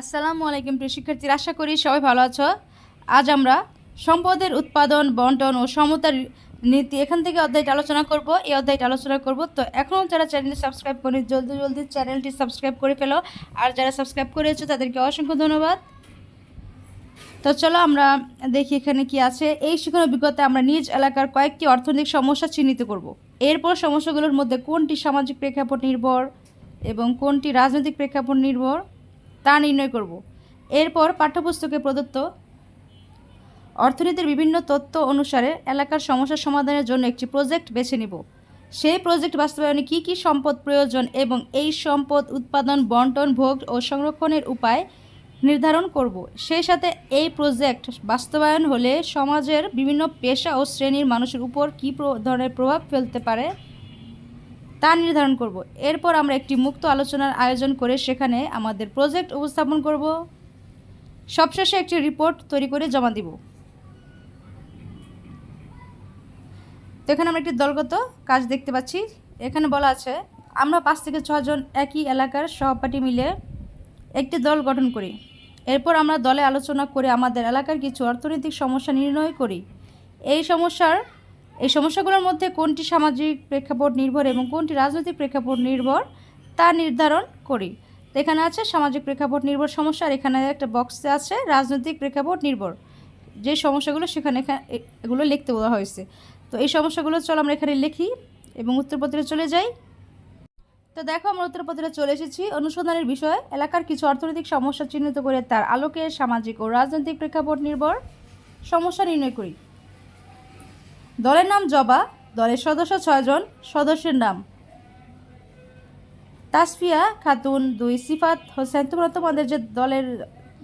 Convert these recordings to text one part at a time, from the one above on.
আসসালামু আলাইকুম প্রিয় শিক্ষার্থীরা, আশা করি সবাই ভালো আছো। আজ আমরা সম্পদের উৎপাদন, বন্টন ও সমতার নীতি এখান থেকে অধ্যায়টা আলোচনা করব। এই অধ্যায়টা আলোচনা করব। তো এখনও যারা চ্যানেলটি সাবস্ক্রাইব করি জলদি জলদি চ্যানেলটি সাবস্ক্রাইব করে ফেলো। আর যারা সাবস্ক্রাইব করেছ, তাদেরকে অসংখ্য ধন্যবাদ। তো চলো আমরা দেখি এখানে কি আছে। এই শিক্ষণ অভিজ্ঞতায় আমরা নিজ এলাকার কয়েকটি অর্থনৈতিক সমস্যা চিহ্নিত করব। এরপর সমস্যাগুলোর মধ্যে কোনটি সামাজিক প্রেক্ষাপট নির্ভর এবং কোনটি রাজনৈতিক প্রেক্ষাপট নির্ভর? তা নির্ণয় করব। এরপর পাঠ্যপুস্তকে প্রদত্ত অর্থনীতির বিভিন্ন তথ্য অনুসারে এলাকার সমস্যা সমাধানের জন্য একটি প্রজেক্ট বেছে নিব। সেই প্রজেক্ট বাস্তবায়নে কী কী সম্পদ প্রয়োজন এবং এই সম্পদ উৎপাদন, বন্টন, ভোগ ও সংরক্ষণের উপায় নির্ধারণ করব। সেই সাথে এই প্রজেক্ট বাস্তবায়ন হলে সমাজের বিভিন্ন পেশা ও শ্রেণির মানুষের উপর কী ধরনের প্রভাব ফেলতে পারে তা নির্ধারণ করব। এরপর আমরা একটি মুক্ত আলোচনার আয়োজন করে সেখানে আমাদের প্রজেক্ট উপস্থাপন করব। সবশেষে একটি রিপোর্ট তৈরি করে জমা দিব। তো এখানে আমরা একটি দলগত কাজ দেখতে পাচ্ছি। এখানে বলা আছে, আমরা পাঁচ থেকে ছজন একই এলাকার সহপাঠী মিলে একটি দল গঠন করি। এরপর আমরা দলে আলোচনা করে আমাদের এলাকার কিছু অর্থনৈতিক সমস্যা নির্ণয় করি। এই সমস্যার এই সমস্যাগুলোর মধ্যে কোনটি সামাজিক প্রেক্ষাপট নির্ভর এবং কোনটি রাজনৈতিক প্রেক্ষাপট নির্ভর তা নির্ধারণ করি। তো এখানে আছে সামাজিক প্রেক্ষাপট নির্ভর সমস্যা আর এখানে একটা বক্সে আছে রাজনৈতিক প্রেক্ষাপট নির্ভর। যে সমস্যাগুলো সেখানে এগুলো লিখতে বলা হয়েছে। তো এই সমস্যাগুলো চলো আমরা এখানে লিখি এবং উত্তরপত্রে চলে যাই। তো দেখো আমরা উত্তরপত্রে চলে এসেছি। অনুসন্ধানের বিষয়ে, এলাকার কিছু অর্থনৈতিক সমস্যা চিহ্নিত করে তার আলোকে সামাজিক ও রাজনৈতিক প্রেক্ষাপট নির্ভর। সমস্যা নির্ণয় করি। দলের নাম জবা, দলের সদস্য ছয়জন, সদস্যের নাম। তাসফিয়া খাতুন, দুই সিফাত হোসেন। তোমরা তোমাদের যে দলের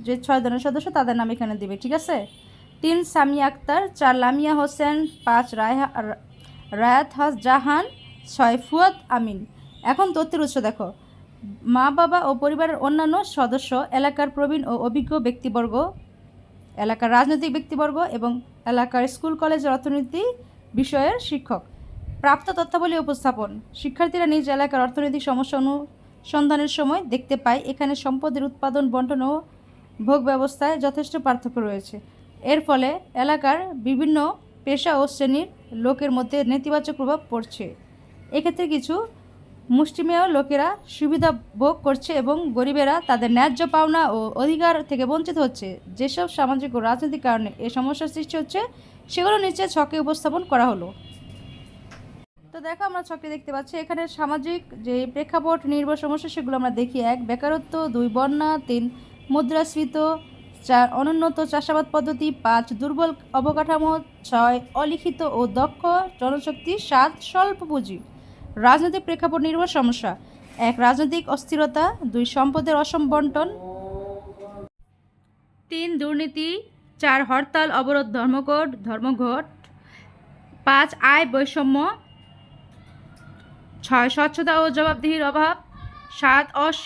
যে ছয় জনের সদস্য, তাদের নাম এখানে দিবে, ঠিক আছে? তিন, সামিয়া আক্তার, চার, লামিয়া হোসেন, পাঁচ, রায়হা রায়াত হাস জাহান, ছয়, ফুয়াদ আমিন। এখন তথ্যের উৎস দেখো। মা, বাবা ও পরিবারের অন্যান্য সদস্য, এলাকার প্রবীণ ও অভিজ্ঞ ব্যক্তিবর্গ এলাকার রাজনৈতিক ব্যক্তিবর্গ এবং এলাকার স্কুল কলেজের অর্থনীতি বিষয়ের শিক্ষক। প্রাপ্ত তথ্যাবলী উপস্থাপন। শিক্ষার্থীরা নিজ এলাকার অর্থনৈতিক সমস্যা অনুসন্ধানের সময় দেখতে পায়, এখানে সম্পদের উৎপাদন, বন্টন ও ভোগ ব্যবস্থায় যথেষ্ট পার্থক্য রয়েছে। এর ফলে এলাকার বিভিন্ন পেশা ও শ্রেণির লোকের মধ্যে নেতিবাচক প্রভাব পড়ছে। এক্ষেত্রে কিছু মুষ্টিমেয় লোকেরা সুবিধা ভোগ করছে এবং গরিবেরা তাদের ন্যায্য পাওনা ও অধিকার থেকে বঞ্চিত হচ্ছে। যেসব সামাজিক ও রাজনৈতিক কারণে এ সমস্যার সৃষ্টি হচ্ছে, সেগুলো নিচে ছকে উপস্থাপন করা হলো। তো দেখো আমরা ছকে দেখতে পাচ্ছি। এখানে সামাজিক যে প্রেক্ষাপট, নির্ভর সমস্যা, সেগুলো আমরা দেখি। এক, বেকারত্ব, দুই, বন্যা, তিন, মুদ্রাস্ফীত, চার, অনুন্নত চাষাবাদ পদ্ধতি, পাঁচ, দুর্বল অবকাঠামো, ছয়, অলিখিত ও দক্ষ জনশক্তি, সাত, স্বল্প পুঁজি। রাজনৈতিক প্রেক্ষাপট নির্ভর সমস্যা। এক রাজনৈতিক অস্থিরতা, দুই সম্পদের অসম বন্টন। তিন দুর্নীতি, চার হরতাল, অবরোধ ধর্মঘট ধর্মঘট। পাঁচ আয় বৈষম্য। ছয় স্বচ্ছতা ও জবাবদিহির অভাব। সাত অস,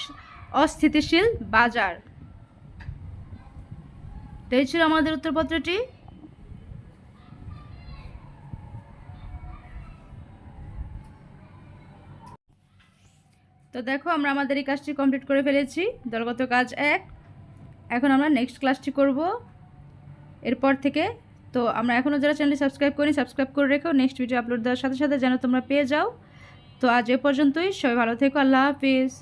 অস্থিতিশীল বাজার। এই ছিল আমাদের উত্তরপত্রটি। তো দেখো, আমরা আমাদের এই কাজটি কমপ্লিট করে ফেলেছি। দলগত কাজ এক। এখন আমরা নেক্সট ক্লাসটি করব। এরপর থেকে, তো আমরা এখনও যারা চ্যানেলটি সাবস্ক্রাইব করি সাবস্ক্রাইব করে রেখো। নেক্সট ভিডিও আপলোড দেওয়ার সাথে সাথে যেন তোমরা পেয়ে যাও। তো আজ এ পর্যন্তই। সবাই ভালো থেকো। আল্লাহ হাফিজ।